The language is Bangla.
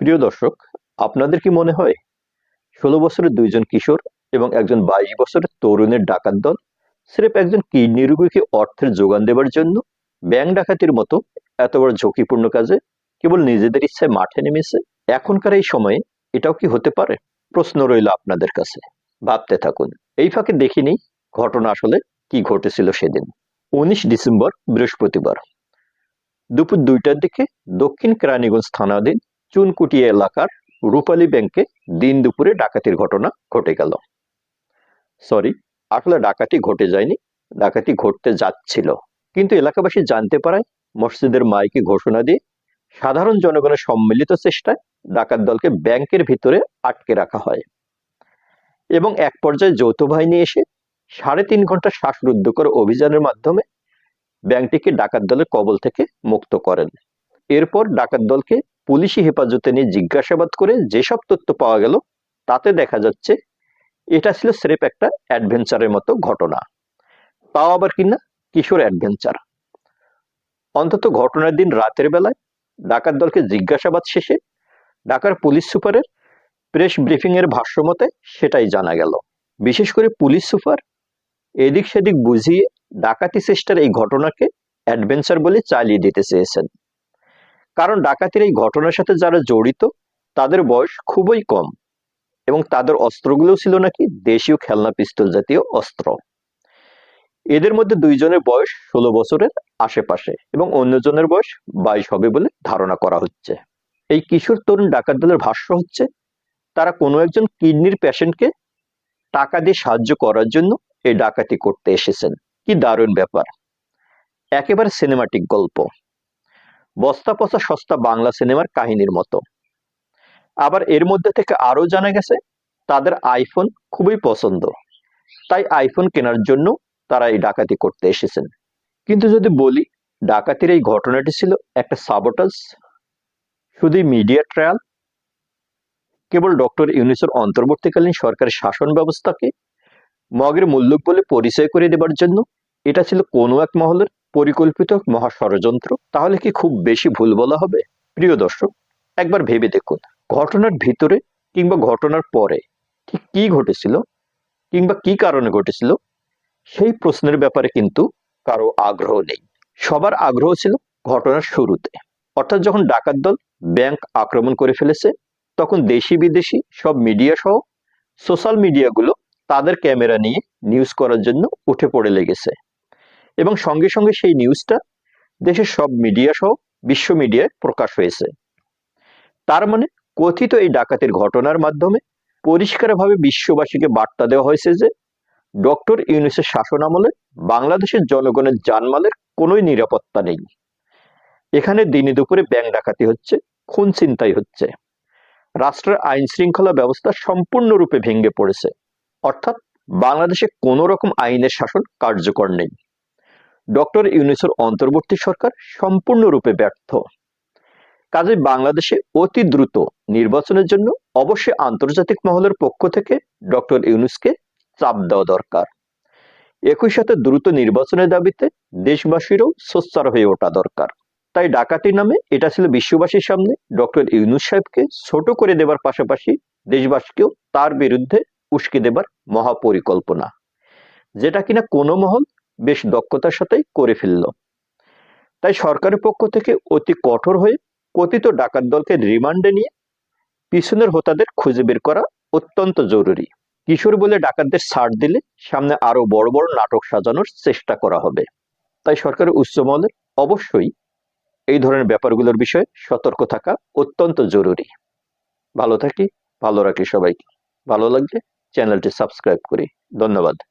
প্রিয় দর্শক, আপনাদের কি মনে হয়? ষোলো বছরের দুইজন কিশোর এবং একজন বাইশ বছরের তরুণের ডাকাত দল স্রেফ একজন কিডনি রোগীকে অর্থের যোগান দেবার জন্য ব্যাংক ডাকাতির মতো এত বড় ঝুঁকিপূর্ণ কাজে কেবল নিজেদের ইচ্ছায় মাঠে নেমেছে? এখনকার এই সময়ে এটাও কি হতে পারে? প্রশ্ন রইল আপনাদের কাছে। ভাবতে থাকুন। এই ফাঁকে দেখিনি ঘটনা আসলে কি ঘটেছিল সেদিন। উনিশ ডিসেম্বর বৃহস্পতিবার। দুপুর দুইটার দিকে দক্ষিণ কেরানীগঞ্জ থানাধীন চুনকুটিয়া এলাকার রূপালী ব্যাংকে দিন দুপুরে ডাকাতির ঘটনা ঘটে গেল। সরি আসলে ডাকাতি ঘটে যায়নি, ডাকাতি ঘটতে যাচ্ছিল। কিন্তু এলাকাবাসী জানতে পারায় মসজিদের মাইকে ঘোষণা দিয়ে সাধারণ জনগণের সম্মিলিত চেষ্টায় ডাকাত দলকে ব্যাংকের ভিতরে আটকে রাখা হয়। এবং এক পর্যায়ে যৌথ বাহিনী এসে সাড়ে তিন ঘণ্টা শ্বাসরুদ্ধকর অভিযানের মাধ্যমে ব্যাংকটিকে ডাকাত দলের কবল থেকে মুক্ত করেন। এরপর ডাকাত দলকে পুলিশি হেফাজতে নিয়ে জিজ্ঞাসাবাদ করে যেসব তথ্য পাওয়া গেল, তাতে দেখা যাচ্ছে এটা ছিল স্রেফ একটা অ্যাডভেঞ্চারের মতো ঘটনা। তাও আবার কিনা কিশোর অ্যাডভেঞ্চার। অন্তত ঘটনার দিন রাতের বেলায় ডাকাত দলকে জিজ্ঞাসাবাদ শেষে ঢাকার পুলিশ সুপারের প্রেস ব্রিফিং এর ভাষ্য মতে সেটাই জানা গেল। বিশেষ করে পুলিশ সুপার এদিক সেদিক বুঝিয়ে ডাকাতি চেষ্টার এই ঘটনাকে অ্যাডভেঞ্চার বলে চালিয়ে দিতে চেয়েছেন। কারণ ডাকাতির এই ঘটনার সাথে যারা জড়িত, তাদের বয়স খুবই কম এবং তাদের অস্ত্রগুলো ছিল নাকি দেশীয় খেলনা পিস্তল জাতীয় অস্ত্র। এদের মধ্যে দুইজনের বয়স ষোলো বছরের আশেপাশে এবং অন্যজনের বয়স বাইশ হবে বলে ধারণা করা হচ্ছে। এই কিশোর তরুণ ডাকাত দলের ভাষ্য হচ্ছে, তারা কোনো একজন কিডনির পেশেন্টকে টাকা দিয়ে সাহায্য করার জন্য এই ডাকাতি করতে এসেছেন। কি দারুণ ব্যাপার। একেবারে সিনেমাটিক গল্প। বস্তা পচা সস্তা বাংলা সিনেমার কাহিনীর মতো। আবার এর মধ্যে থেকে আরও জানা গেছে, তাদের আইফোন খুবই পছন্দ। তাই আইফোন কেনার জন্য তারা এই ডাকাতি করতে এসেছেন। কিন্তু যদি বলি, ডাকাতির এই ঘটনাটি ছিল একটা সাবোটাস শুধুই মিডিয়া ট্রায়াল কেবল ডক্টর ইউনিসের অন্তর্বর্তীকালীন সরকারের শাসন ব্যবস্থাকে মগের মূল্যক বলে পরিচয় করে দেবার জন্য, এটা ছিল কোনো এক মহলের পরিকল্পিত মহা ষড়যন্ত্র, তাহলে কি খুব বেশি ভুল বলা হবে? প্রিয় দর্শক, একবার ভেবে দেখুন, ঘটনার ভিতরে কিংবা ঘটনার পরে ঠিক কি ঘটেছিল কিংবা কি কারণে ঘটেছিল? সেই প্রশ্নের ব্যাপারে কিন্তু কারও আগ্রহ নেই। সবার আগ্রহ ছিল ঘটনার শুরুতে। অর্থাৎ যখন ডাকাত দল ব্যাংক আক্রমণ করে ফেলেছে, তখন দেশি বিদেশি সব মিডিয়া সহ সোশ্যাল মিডিয়াগুলো তাদের ক্যামেরা নিয়ে নিউজ করার জন্য উঠে পড়ে লেগেছে। এবং সঙ্গে সঙ্গে সেই নিউজটা দেশের সব মিডিয়া সহ বিশ্ব মিডিয়ায় প্রকাশ হয়েছে। তার মানে কথিত এই ডাকাতির ঘটনার মাধ্যমে পরিষ্কারভাবে বিশ্ববাসীকে বার্তা দেওয়া হয়েছে যে ডক্টর ইউনুসের শাসন আমলে বাংলাদেশের জনগণের জানমালের কোনোই নিরাপত্তা নেই। এখানে দিনে দুপুরে ব্যাংক ডাকাতি হচ্ছে, খুন চিন্তাই হচ্ছে। রাষ্ট্রের আইন শৃঙ্খলা ব্যবস্থা সম্পূর্ণরূপে ভেঙে পড়েছে। অর্থাৎ বাংলাদেশে কোনো রকম আইনের শাসন কার্যকর নেই। ডক্টর ইউনুসের অন্তর্বর্তী সরকার সম্পূর্ণরূপে ব্যর্থ। কাজে বাংলাদেশে অতি দ্রুত নির্বাচনের জন্য অবশ্যই আন্তর্জাতিক মহলের পক্ষ থেকে ডক্টর ইউনুসকে চাপ দেওয়া দরকার। একই সাথে দ্রুত নির্বাচনের দাবিতে দেশবাসীরও সোচ্চার হয়ে ওঠা দরকার। তাই ডাকাতি নামে এটা ছিল বিশ্ববাসীর সামনে ডক্টর ইউনুস সাহেবকে ছোট করে দেবার পাশাপাশি দেশবাসীকেও তার বিরুদ্ধে উস্কে দেবার মহাপরিকল্পনা। যেটা কিনা কোনো মহল বেশ দক্ষতার সাথেই করে ফেলল। তাই সরকারের পক্ষ থেকে অতি কঠোর হয়ে কথিত ডাকাত দলকে রিমান্ডে নিয়ে পিছনের হোতাদের খুঁজে বের করা অত্যন্ত জরুরি। কিশোর বলে ডাকাতদের ছাড় দিলে সামনে আরও বড় বড় নাটক সাজানোর চেষ্টা করা হবে। তাই সরকারের উচ্চ মহলের অবশ্যই এই ধরনের ব্যাপারগুলোর বিষয়ে সতর্ক থাকা অত্যন্ত জরুরি। ভালো থাকি, ভালো রাখি সবাইকে। ভালো লাগলে চ্যানেলটি সাবস্ক্রাইব করি। ধন্যবাদ।